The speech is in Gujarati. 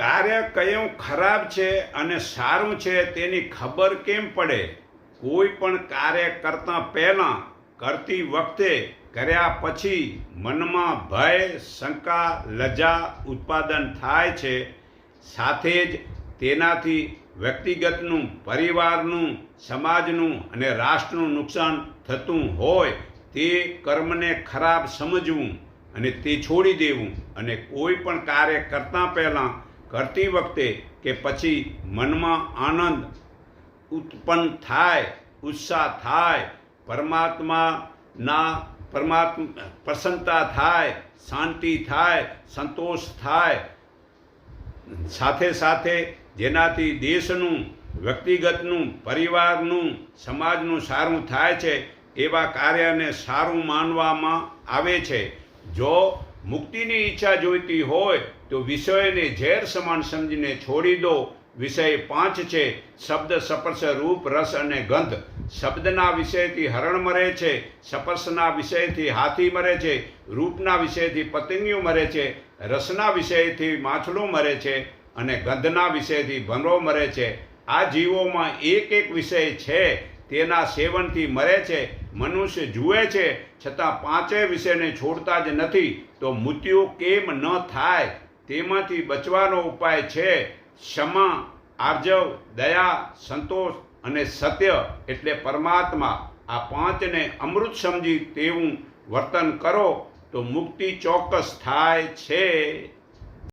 કાર્ય કયું ખરાબ છે અને સારું છે તેની ખબર કેમ પડે? કોઈ પણ કાર્ય કરતા પહેલાં, કરતી વખતે, કર્યા પછી મનમાં ભય, શંકા, લજા ઉત્પાદન થાય છે. સાથે જ તેનાથી વ્યક્તિગતનું, પરિવારનું, સમાજનું અને રાષ્ટ્રનું નુકસાન થતું હોય તે કર્મને ખરાબ સમજવું અને તે છોડી દેવું અને કોઈ પણ કાર્ય કરતાં પહેલાં કરતી વખતે કે પછી મનમાં આનંદ ઉત્પન્ન થાય, ઉત્સાહ થાય, પરમાત્માના પરમાત્મા, પ્રસન્નતા થાય, શાંતિ થાય, સંતોષ થાય. સાથે સાથે જેનાથી દેશનું, વ્યક્તિગતનું, પરિવારનું, સમાજનું સારું થાય છે, એવા કાર્યને સારું માનવામાં આવે છે. જો મુક્તિની ઈચ્છા જોઈતી હોય તો વિષયને ઝેર સમાન સમજીને છોડી દો. વિષય પાંચ છે, શબ્દ સપર્શ રૂપ, રસ અને ગંધ. શબ્દના વિષયથી હરણ મરે છે, સપર્શના વિષયથી હાથી મરે છે, રૂપના વિષયથી પતંગિયું મરે છે, રસના વિષયથી માછલું મરે છે અને ગંધના વિષયથી ભમરો મરે છે. આ જીવોમાં એક એક વિષય છે તેના સેવનથી મરે છે, મનુષ્ય જુએ છે, છતાં પાંચેય વિષયને છોડતા જ નથી, તો મૃત્યુ કેમ ન થાય? તેમાંથી બચવાનો ઉપાય છે ક્ષમા, આર્જવ, દયા, સંતોષ અને સત્ય એટલે પરમાત્મા. આ પાંચને અમૃત સમજી તેવું વર્તન કરો તો મુક્તિ ચોક્કસ થાય છે.